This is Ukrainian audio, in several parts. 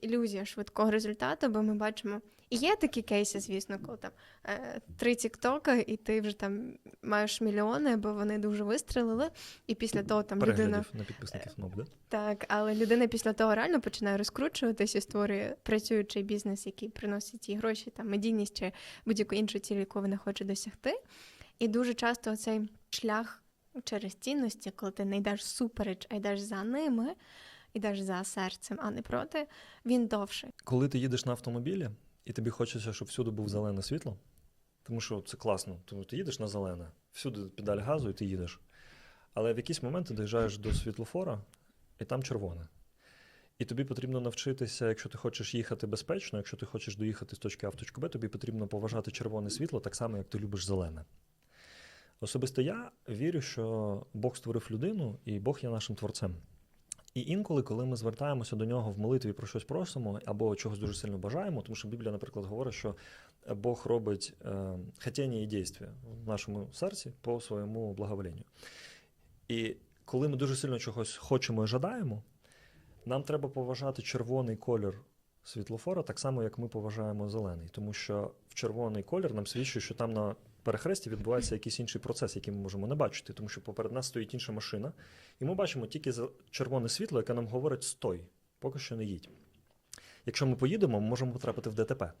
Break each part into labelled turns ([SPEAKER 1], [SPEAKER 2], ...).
[SPEAKER 1] ілюзія швидкого результату, бо ми бачимо. І є такі кейси, звісно, коли там е, три тіктока, і ти вже там маєш мільйони, бо вони дуже вистрелили, і після того там людина.
[SPEAKER 2] На підписників МОБ, да?
[SPEAKER 1] Так, але людина після того реально починає розкручуватись і створює працюючий бізнес, який приносить їй гроші, там медійність чи будь-яку іншу ціль, яку вона хоче досягти. І дуже часто цей шлях через цінності, коли ти не йдеш супереч, а йдеш за ними, йдеш за серцем, а не проти, він довший.
[SPEAKER 2] Коли ти їдеш на автомобілі, і тобі хочеться, щоб всюди був зелене світло, тому що це класно. Тому ти їдеш на зелене, всюди педаль газу, і ти їдеш. Але в якийсь момент ти доїжджаєш до світлофора, і там червоне. І тобі потрібно навчитися, якщо ти хочеш їхати безпечно, якщо ти хочеш доїхати з точки А в точку Б, тобі потрібно поважати червоне світло так само, як ти любиш зелене. Особисто я вірю, що Бог створив людину, і Бог є нашим творцем. І інколи, коли ми звертаємося до нього в молитві про щось просимо або чогось дуже сильно бажаємо, тому що Біблія, наприклад, говорить, що Бог робить е, хотіння і дійствия в нашому серці по своєму благоволінню. І коли ми дуже сильно чогось хочемо і жадаємо, нам треба поважати червоний колір світлофора, так само, як ми поважаємо зелений, тому що в червоний колір нам свідчить, що там на перехресті відбувається якийсь інший процес, який ми можемо не бачити, тому що поперед нас стоїть інша машина, і ми бачимо тільки червоне світло, яке нам говорить стой, поки що не їдь. Якщо ми поїдемо, ми можемо потрапити в ДТП.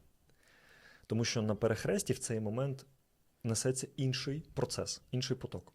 [SPEAKER 2] Тому що на перехресті в цей момент несеться інший процес, інший поток.